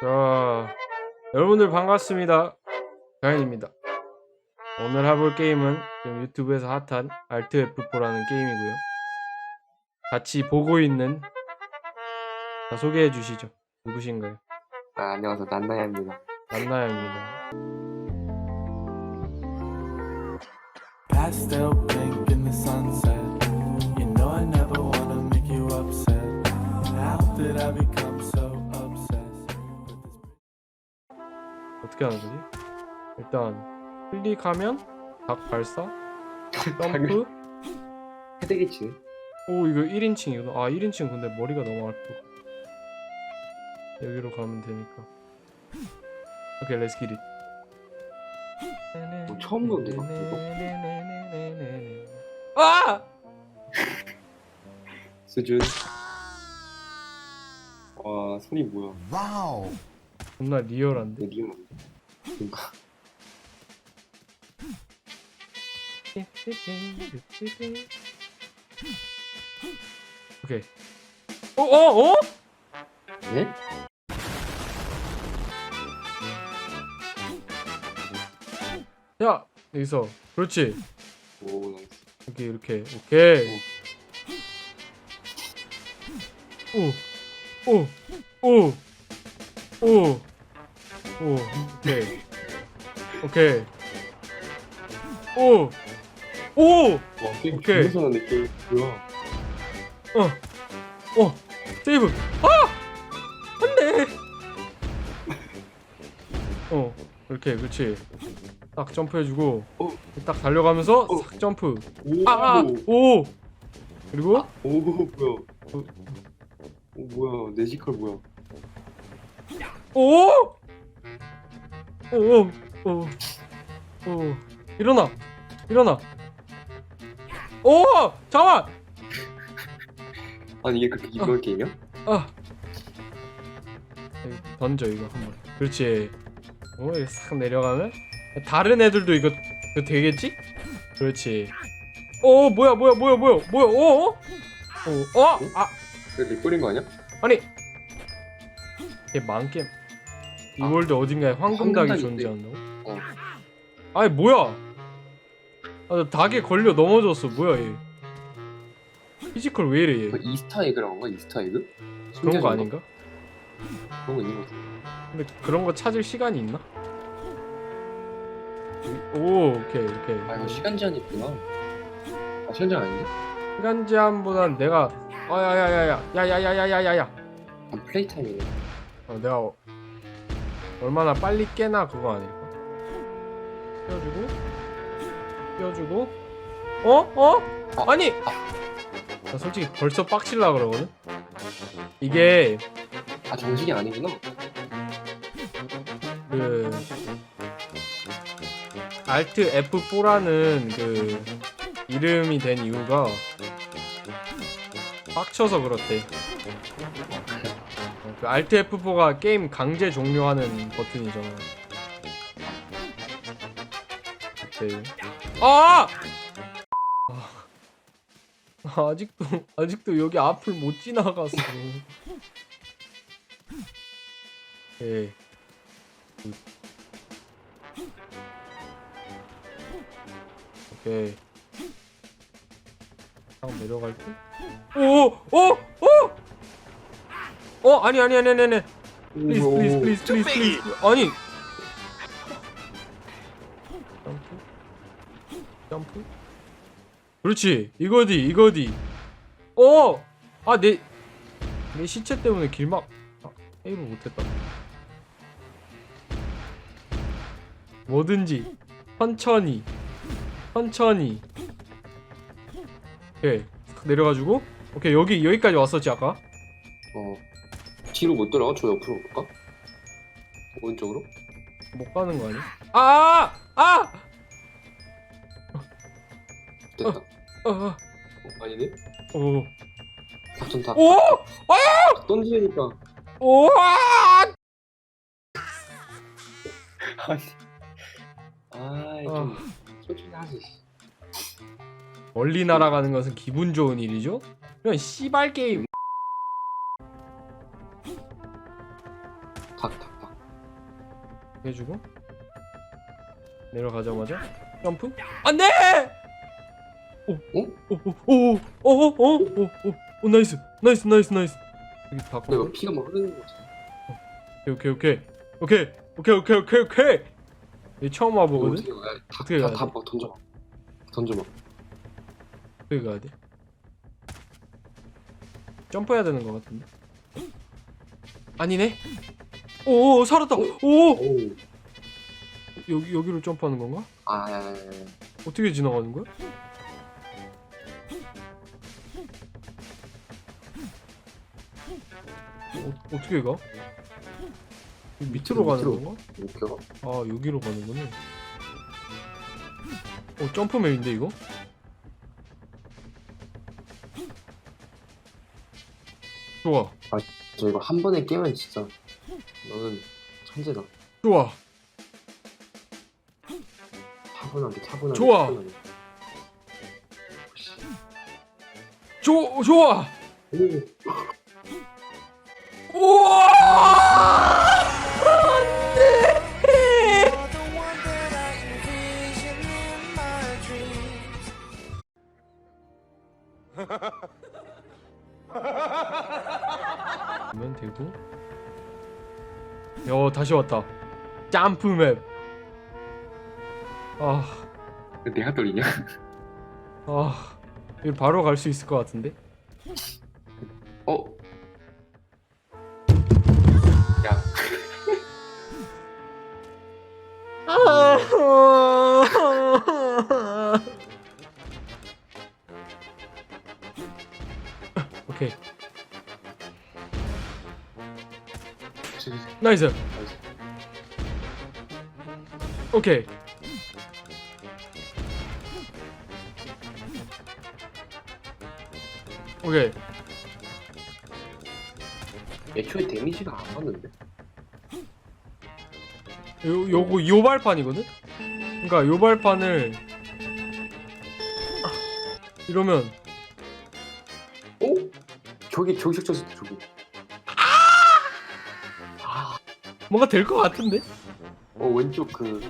자, 여러분들 반갑습니다. 가연입니다. 오늘 해볼 게임은 지금 유튜브에서 핫한 Alt F4라는 게임이고요. 같이 보고 있는 자, 소개해 주시죠. 누구신가요? 아, 안녕하세요. 난나야입니다. 만나야입니다. Pastel pink in the sunset. 어떻게 하는 거지? 일단 클릭하면 닭 발사, 점프. 헤드기치. 오 이거 1인칭이구나. 아 1인칭 근데 머리가 너무 아프. 여기로 가면 되니까. 오케이 렛츠 기릿. 뭐 처음 보는데, 이거? 아! 수준. 와, 손이 뭐야. 존나 리얼한데. 그니까. 오케이. 어, 어, 어? 네? 야, 여기서. 그렇지. 오, 나이스. 이렇게, 이렇게. 오케이. 오, 오, 오, 오, 오, 오케이. 오케이. 오, 오, 와, 게임 오케이. 무서운 느낌. 뭐야. 어, 어, 세이브. 아! 안 돼! 어, 이렇게, 그렇지. 딱 점프해주고, 어. 딱 달려가면서 어. 싹 점프. 오, 아, 아, 오! 그리고, 오, 뭐야. 오, 뭐야. 내지컬 뭐야. 오! 오, 오, 오, 오. 일어나! 일어나! 오! 잠깐만! 아니, 이게 그렇게 이걸 게임이야? 아. 던져 이거 한 번. 그렇지. 어, 이렇게 싹 내려가면 다른 애들도 이거 이거 되겠지? 그렇지. 어, 뭐야, 뭐야, 뭐야, 뭐야, 뭐야, 어, 어, 어, 어, 아, 그게 내 뿌린 거 아니야? 아니. 얘 망겜. 이 아. 월드 어딘가에 황금닭이 황금닭이 존재한다고? 어. 아니 뭐야? 아, 나 닭에 걸려 넘어졌어. 뭐야 얘? 피지컬 왜 이래 얘? 그 이스타 에그라는 건가? 이스타 에그? 그런 거 숨겨진 아닌가? 그런 거 있는 거 같아. 근데 그런 거 찾을 시간이 있나? 오 오케이 오케이 아, 이거 시간 제한이 있구나. 아, 시간 제한 아닌데? 시간 제한보단 내가 아야야야야 야야야야야야야 아, 플레이 타임이네. 어, 내가 어- 얼마나 빨리 깨나 그거 아닐까? 띄워주고 띄워주고 어? 어? 아, 아니! 나 솔직히 벌써 빡칠라 그러거든? 이게 아, 정식이 아니구나. 그 Alt F4라는 그 이름이 된 이유가 빡쳐서 그렇대. 어, 그 Alt F4가 게임 강제 종료하는 버튼이잖아. 오케이. 아! 아! 아직도 아직도 여기 앞을 못 지나갔어. 예. 오케이. 딱 내려갈 때? 오! 오! 오! 어, 아니 아니 아니 아니 아니. 플리즈 오, 플리즈 플리즈 플리즈 플리즈. 아니. 점프. 점프. 그렇지. 이거디. 이거디. 어! 아, 내내 시체 때문에 길막 아, 게임을 못 했다. 뭐든지 천천히 천천히 오케이 탁 내려가지고 오케이 여기 여기까지 왔었지 아까 어. 뒤로 못 돌아가? 저 옆으로 볼까? 오른쪽으로? 못 가는 거 아니야? 아! 아! 됐다. 어, 어, 아니네? 오, 닭전 다 오, 던지니까. 오, 아니. 아, 좀 솔직히 하지. 멀리 날아가는 것은 기분 좋은 일이죠? 이런 씨발 게임 닭. 해주고 내려가자마자 점프 안돼 오오오오오오오오오 나이스 나이스 나이스 나이스 여기 근데 바꿔 이거 피가 막 흐르는 거지. 오케이 오케이 오케이 오케이 오케이 오케이 오케이 얘 처음 와보거든 어떻게 가? 다, 다, 가야 다 던져봐. 던져봐. 어떻게 가야 돼 점프해야 되는 거 같은데 아니네 오 살았다. 오. 오. 여기 여기로 점프하는 건가? 아, 야, 야, 야, 야. 어떻게 지나가는 거야? 어, 어떻게 가? 밑으로 가는 밑으로. 건가? 이렇게 가? 아 여기로 가는 거네. 어 점프맵인데 이거? 좋아 저 이거 한 번에 깨면 진짜 너는 천재다. 좋아 차분하게, 차분하게. 좋아. 차분하게. 씨. 조, 좋아 오. 우와 안돼 면 되고 여 다시 왔다. 점프맵. 아, 내가 떨리냐? 아 이거 바로 갈 수 있을 것 같은데? 어? 야, 오케이 나이스. 오케이 오케이 애초에 데미지가 안 맞는데? 요 요거 요 발판이거든. 그러니까 요 발판을 이러면 오? 저기, 저기 적혔어, 저기. 뭔가 될 것 같은데. 어, 왼쪽 그.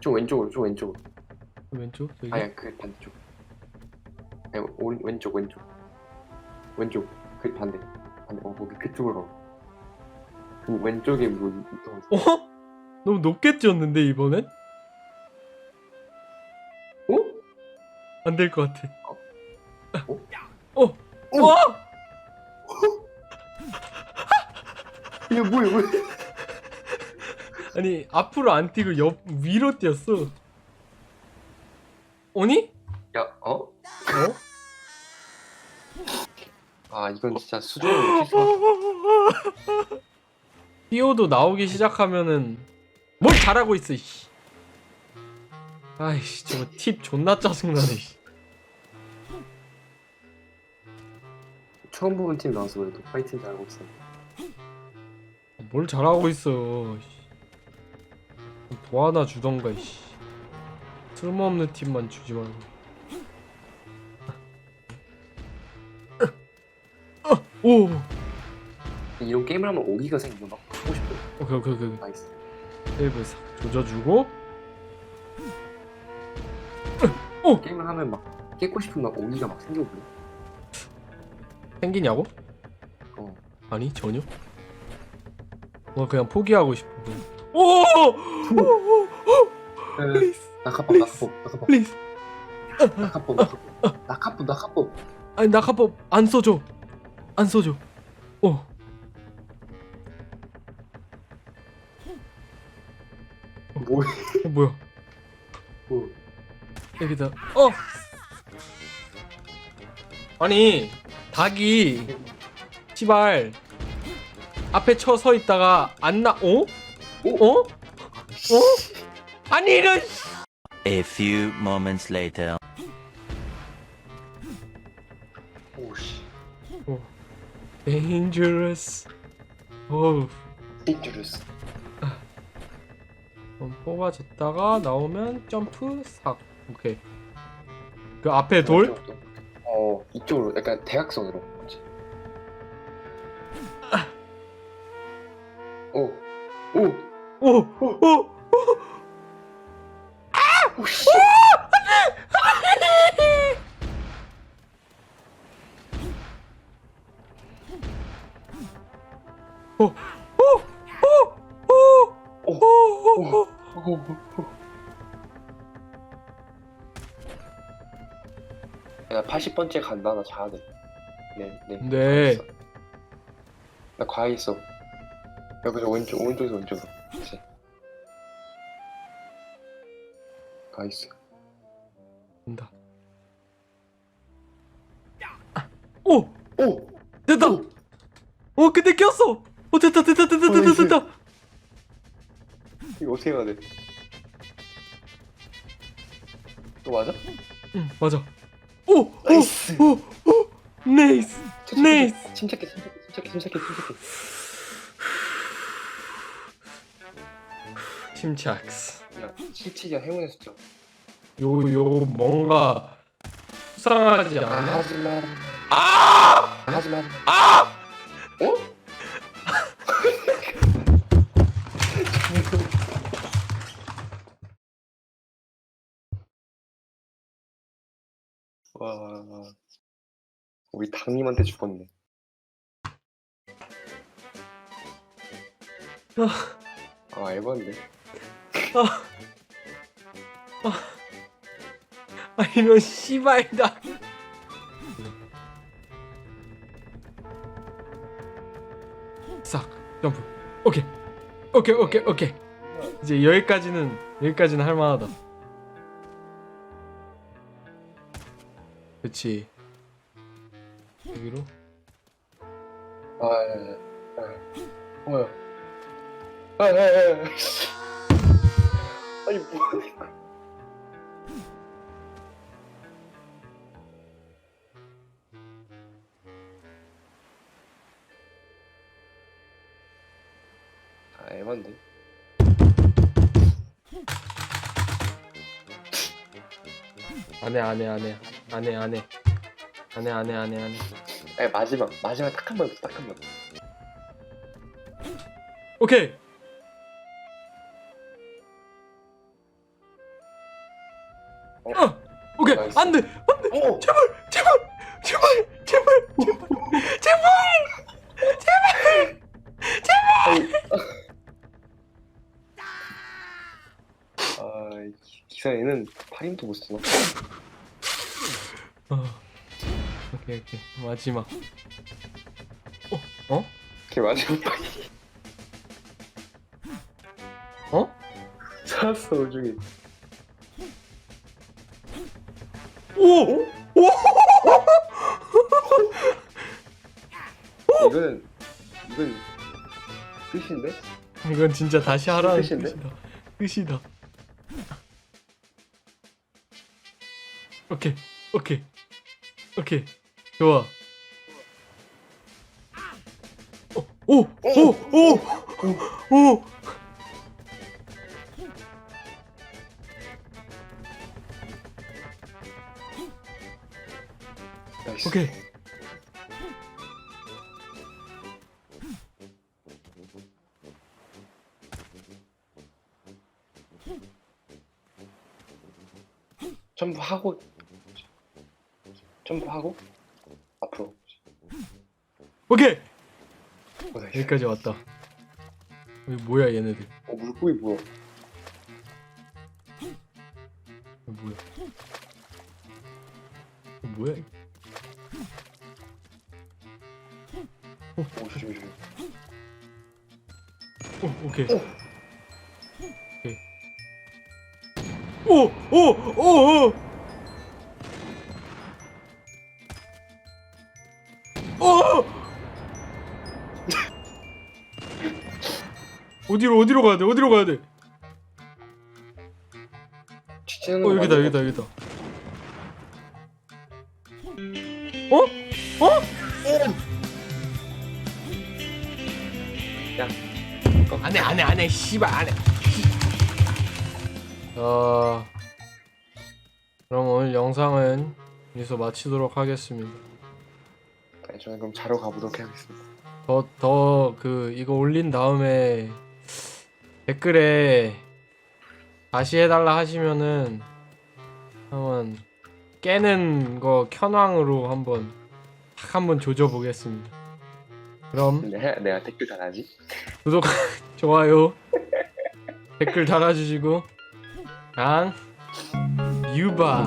좀 왼쪽으로, 좀 왼쪽으로. 왼쪽 저기. 아야, 그 반대쪽. 아니, 오, 왼쪽, 왼쪽. 왼쪽. 그 반대. 반대. 어, 거기 그쪽으로 가. 그 왼쪽에 뭐 있어. 어? 너무 높게 뛰었는데 이번엔 어? 안 될 것 같아. 어? 어? 어? 이게 뭐야, 뭐야? 아니 앞으로 안 뛰고 옆 위로 뛰었어. 아니? 야, 어? 어? 아, 이건 진짜 수준을 히오도 나오기 시작하면은 뭘 잘하고 있어. 씨. 아이씨 저거 팁 존나 짜증나네. 씨. 처음 보는 팀 나와서 그래도 파이팅 잘하고 있어. 뭘 잘하고 있어. 씨. 도 하나 주던가. 씨. 쓸모없는 팀만 주지 말고. 오. 이런 게임을 하면 오기가 생겨 막 하고 싶어. 오케이 오케이 오케이. 나이스. 세이브 싹 조져주고. 게임을 하면 막 깨고 싶은 막 오기가 막 생겨버려. 생기냐고? 어. 아니 전혀. 뭐 그냥 포기하고 싶어. 오! 플리즈 낙하법, 낙하법, 낙하법, 플리즈. 낙하법, 낙하법, 낙하법, 낙하법. 아니 낙하법 안 써줘. 안 써줘. 어. 뭐야? 어 뭐야? 뭐? 여기다. 어. 아니 닭이 시발 앞에 쳐 서 있다가 안 나. 어? 오? 어? 어? 아니 이런. A few moments later. 오씨. dangerous. 어 띵주루스 그럼 뽑아줬다가 나오면 점프 삭 오케이 그 앞에 돌? 어 이쪽으로 약간 대각선으로 그렇지 오오 오! 오! 오씨 오! 오! 오! 나 80번째 간다 나 자야 돼 네 네 네. 나 과외 있어 여기서 왼쪽 오른쪽에서 왼쪽으로 그렇지 과외 있어 된다 오! 오! 됐다! 오 근데 꼈어! 오 됐다 됐다 됐다 됐다. 됐다 이거 어떻게 해야 돼? 이거 맞아? 응 맞아 오! 오! 나이스. 오! 오! 네이스 네이스 침착해 침착해 침착해 침착해 침착해 침착스 야 77이야 행운의 숫자 요, 요, 뭔가 수상하지 아 않아? 하지마 아! 하지마 아! 어? 와 우리 당님한테 죽었네 아 에반데 아, 이런 씨발다. 싹 점프. 오케이. 오케이, 오케이, 오케이. 이제 여기까지는 여기까지는 할 만하다. 그렇지. 여기로. 아, 예, 예. 뭐야? 아, 예, 예. 아니 뭐야 이거? 아, 에반데. 안해 안해 안해 안해 안해 안해 안해 안해 안해. 아니 마지막 마지막 딱 한 번, 딱한 번. 오케이. 어, 오케이 나이스. 안돼 오, 제발 제발 제발 제발 아, 이 기사에는 팔힘도 못 쓰나? 어. 오케이 오케이 마지막. 어? 어? 걔 마지막 팔. 어? 살았어 오중에. 오! 이거는 이건 끝인데? 이건 진짜 다시 하라는 끝인데? 뜻이다. 뜻이다. 오케이, 오케이, 오케이, 좋아. 오, 오, 오, 오, 오. 나이스. 오케이. 점프하고 점프하고 앞으로. 오케이. 어, 나이스. 여기까지 왔다. 여기 뭐야 얘네들? 어 물고기 뭐야? 여기 뭐야? 이거 뭐야? 이거? 오 조심해 조심. 오, 오케이. 오케이. 오, 오, 오, 오. 오! 어디로 어디로 가야 돼? 어디로 가야 돼? 어 여기다 여기다 여기다. 어? 어? 야. 안해 안해 안해 씨발 안해 어 그럼 오늘 영상은 여기서 마치도록 하겠습니다 네, 저는 그럼 자러 가보도록 하겠습니다. 더 더 그 이거 올린 다음에 댓글에 다시 해달라 하시면은 한번 깨는 거 켠왕으로 한번 탁 한번 조져 보겠습니다. 그럼? 내가, 내가 댓글 달아지? 구독 좋아요. 댓글 달아주시고. 랑 유바